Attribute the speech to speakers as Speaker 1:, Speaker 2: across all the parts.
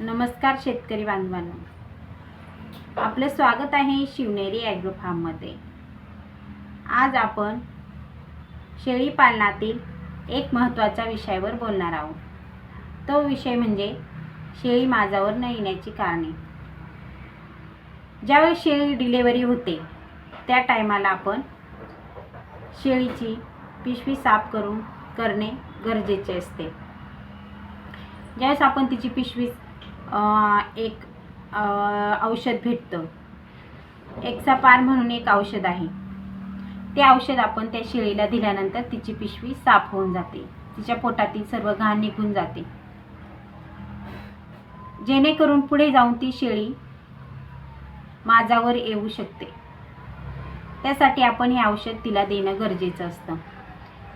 Speaker 1: नमस्कार शेतकरी बांधवांनो. आपलं स्वागत आहे शिवनेरी ॲग्रो फार्ममध्ये आज आपण शेळी पालनातील एक महत्त्वाच्या विषयावर बोलणार आहोत. तो विषय म्हणजे शेळी माझावर न येण्याची कारणे. ज्यावेळी शेळी डिलेवरी होते त्या टायमाला आपण शेळीची पिशवी साफ करून करणे गरजेचे असते. ज्यावेळेस आपण तिची पिशवी एक औषध भेटतं. एक्सापार म्हणून एक औषध आहे. ते औषध आपण त्या शेळीला दिल्यानंतर तिची पिशवी साफ होऊन जाते. तिच्या पोटातील सर्व घाण निघून जाते. जेणेकरून पुढे जाऊन ती शेळी माझावर येऊ शकते. त्यासाठी आपण हे औषध तिला देणं गरजेचं असतं.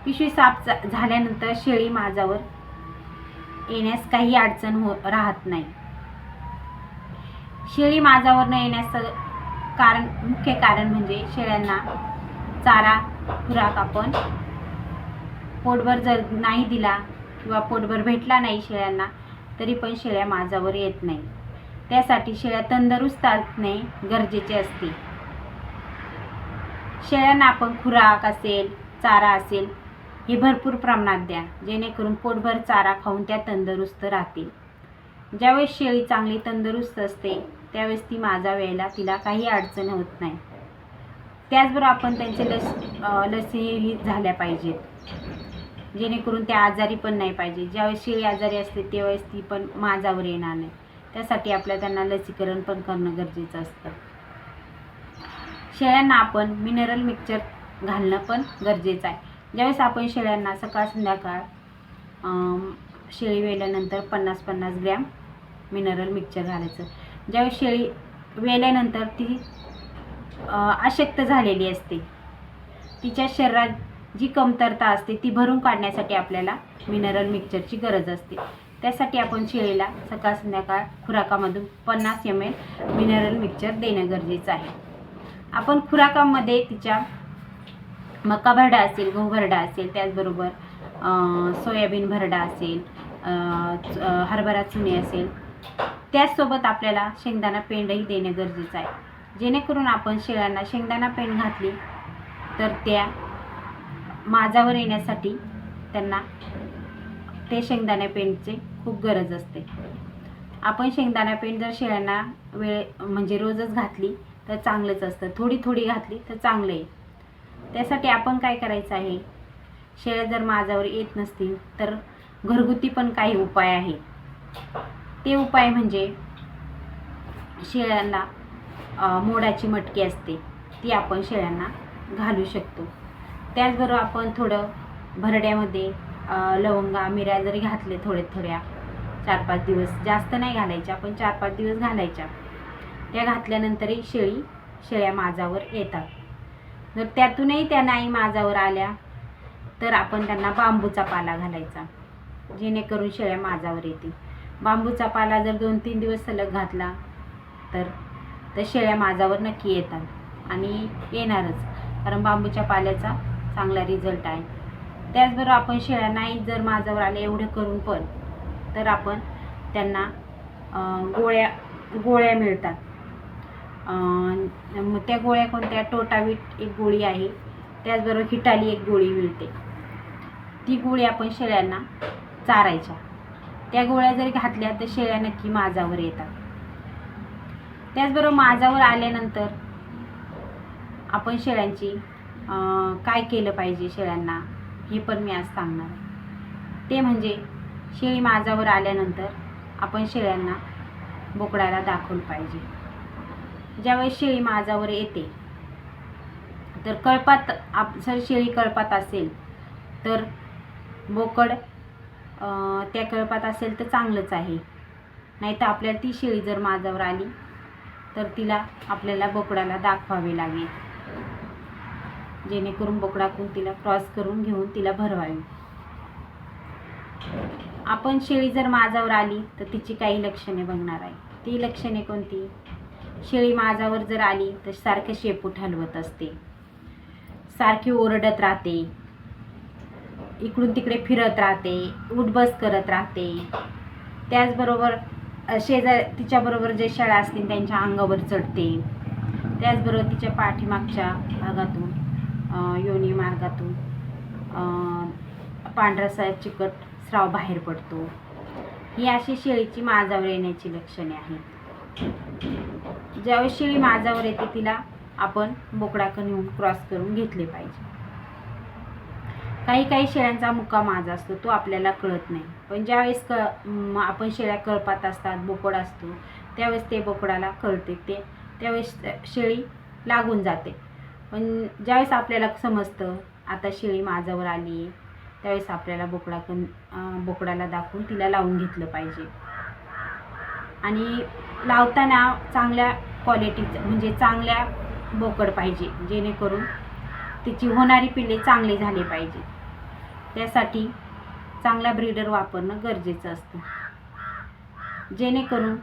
Speaker 1: पिशवी साफ झाल्यानंतर शेळी माझावर येण्यास काही अडचण हो राहत नाही. शेळी माझावर न येण्याचं कारण मुख्य कारण म्हणजे शेळ्यांना चारा खुराक आपण पोटभर जर नाही दिला किंवा पोटभर भेटला नाही शेळ्यांना तरी पण शेळ्या माझावर येत नाही. त्यासाठी शेळ्या तंदुरुस्त असणे गरजेचे असते. शेळ्यांना आपण खुराक असेल चारा असेल हे भरपूर प्रमाणात द्या. जेणेकरून पोटभर चारा खाऊन त्या तंदुरुस्त राहतील. ज्यावेळेस शेळी चांगली तंदुरुस्त असते त्यावेळेस ती माझा वेळेला तिला काही अडचण होत नाही. त्याचबरोबर आपण त्यांचे लस लसीही झाल्या पाहिजेत. जेणेकरून त्या आजारी पण नाही पाहिजे. ज्यावेळेस शेळी आजारी असते त्यावेळेस ती पण माझावर येणार नाही. त्यासाठी आपल्या त्यांना लसीकरण पण करणं गरजेचं असतं. शेळ्यांना आपण मिनरल मिक्सचर घालणं पण गरजेचं आहे. ज्यावेळेस आपण शेळ्यांना सकाळ संध्याकाळ शेळी वेल्यानंतर पन्नास पन्नास ग्रॅम मिनरल मिक्सचर घालायचं. ज्यावेळेस शेळी वेल्यानंतर ती अशक्त झालेली असते. तिच्या शरीरात जी कमतरता असते ती भरून काढण्यासाठी आपल्याला मिनरल मिक्सचरची गरज असते. त्यासाठी आपण शेळीला सकाळ संध्याकाळ खुराकामधून पन्नास एम एल मिनरल मिक्सचर देणं गरजेचं आहे. आपण खुराकामध्ये तिच्या मका भरडा असेल गहू भरडा असेल त्याचबरोबर सोयाबीन भरडा असेल च- हरभरा चुने असेल त्याचसोबत आपल्याला शेंगदाणा पेंडही देणे गरजेचं आहे. जेणेकरून आपण शेळ्यांना शेंगदाणा पेंड घातली तर त्या माझावर येण्यासाठी त्यांना ते शेंगदाणा पेंडचे खूप गरज असते. आपण शेंगदाणा पेंड जर शेळ्यांना वेळ म्हणजे रोजच घातली तर चांगलंच असतं. थोडी थोडी घातली तर चांगलं आहे. त्यासाठी आपण काय करायचं आहे? शेळ्या जर माझ्यावर येत नसतील तर घरगुती पण काही उपाय आहेत. ते उपाय म्हणजे शेळ्यांना मोडाची मटकी असते ती आपण शेळ्यांना घालू शकतो. त्याचबरोबर आपण थोडं भरड्यामध्ये लवंगा मिऱ्या जरी घातले थोडे थोड्या चार पाच दिवस जास्त नाही घालायच्या आपण चार पाच दिवस घालायच्या. त्या घातल्यानंतरही शेळी शेळ्या माझावर येतात. जर त्यातूनही त्या नाही माझावर आल्या तर आपण त्यांना बांबूचा पाला घालायचा जेणेकरून शेळ्या माझावर येतील. बांबूचा पाला जर दोन तीन दिवस सलग घातला तर तर शेळ्या माझावर नक्की येतात आणि येणारच. कारण बांबूच्या पाल्याचा चांगला रिझल्ट आहे. त्याचबरोबर आपण शेळ्या नाही जर माझावर आले एवढं करून पण तर आपण त्यांना गोळ्या गोळ्या मिळतात. मग त्या गोळ्या कोणत्या? टोटावीट एक गोळी आहे. त्याचबरोबर हिटाली एक गोळी मिळते. ती गोळी आपण शेळ्यांना चारायच्या. त्या गोळ्या जरी घातल्या तर शेळ्या नक्की माझावर येतात. त्याचबरोबर माझावर आल्यानंतर आपण शेळ्यांची काय केलं पाहिजे शेळ्यांना हे पण मी आज सांगणार आहे. ते म्हणजे शेळी माझावर आल्यानंतर आपण शेळ्यांना बोकडाला दाखवलं पाहिजे. ज्यावेळेस शेळी माझावर येते तर कळपात आप जर शेळी कळपात असेल तर बोकड त्या कळपात असेल तर चांगलंच आहे. नाही तर आपल्याला ती शेळी जर माझ्यावर आली तर तिला आपल्याला बोकडाला दाखवावे लागेल. जेणेकरून बोकडाकडून तिला क्रॉस करून घेऊन तिला भरवावी. आपण शेळी जर माझावर आली तर तिची काही लक्षणे बघणार आहे. ती लक्षणे कोणती? शेळी माझावर जर आली तर सारखं शेपूट हलवत असते. सारखी ओरडत राहते. इकडून तिकडे फिरत राहते उठबस करत राहते. त्याचबरोबर शेजार तिच्याबरोबर जे शेळ्या असतील त्यांच्या अंगावर चढते. त्याचबरोबर तिच्या पाठीमागच्या भागातून योनी मार्गातून पांढरासा चिकट स्राव बाहेर पडतो. ही अशी शेळीची माझावर येण्याची लक्षणे आहेत. ज्यावेळेस शेळी माझावर येते तिला आपण बोकडाकन येऊन क्रॉस करून घेतले पाहिजे. काही काही शेळ्यांचा मुक्का माझा असतो तो आपल्याला कळत नाही. पण ज्यावेळेस क आपण शेळ्या कळपात असतात बोकड असतो त्यावेळेस ते बोकडाला कळते ते त्यावेळेस शेळी लागून जाते. पण ज्यावेळेस आपल्याला समजतं आता शेळी माझ्यावर आली आहे त्यावेळेस आपल्याला बोकडाकन बोकडाला दाखवून तिला लावून घेतलं पाहिजे. आणि लावताना चांगल्या क्वालिटीचं म्हणजे चांगल्या बोकड पाहिजे जेणेकरून तिची होणारी पिल्ले चांगली झाली पाहिजे. त्यासाठी चांगला ब्रीडर वापरणं गरजेचं असतं. जेणेकरून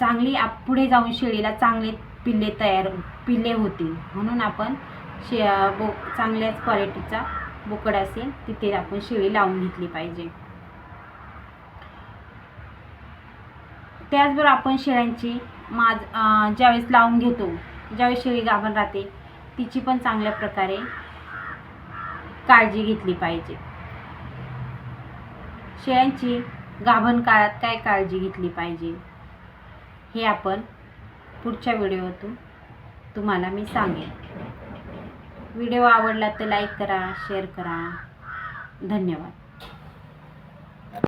Speaker 1: चांगली आप पुढे जाऊन शेळीला चांगले पिल्ले तयार पिल्ले होतील. म्हणून आपण शे बो चांगल्याच क्वालिटीचा बोकड असेल तिथे आपण शेळी लावून घेतली पाहिजे. त्याचबरोबर आपण शेळ्यांची माज ज्यावेळेस लावून घेतो ज्यावेळेस शेळी गाभण राहते तिची पण चांगल्या प्रकारे काळजी घेतली पाहिजे. शेळ्यांची गाभण काळात काय काळजी घेतली पाहिजे? हे आपण पुढच्या व्हिडिओतून तुम्हाला मी सांगेन. व्हिडिओ आवडला तर लाईक करा शेअर करा. धन्यवाद.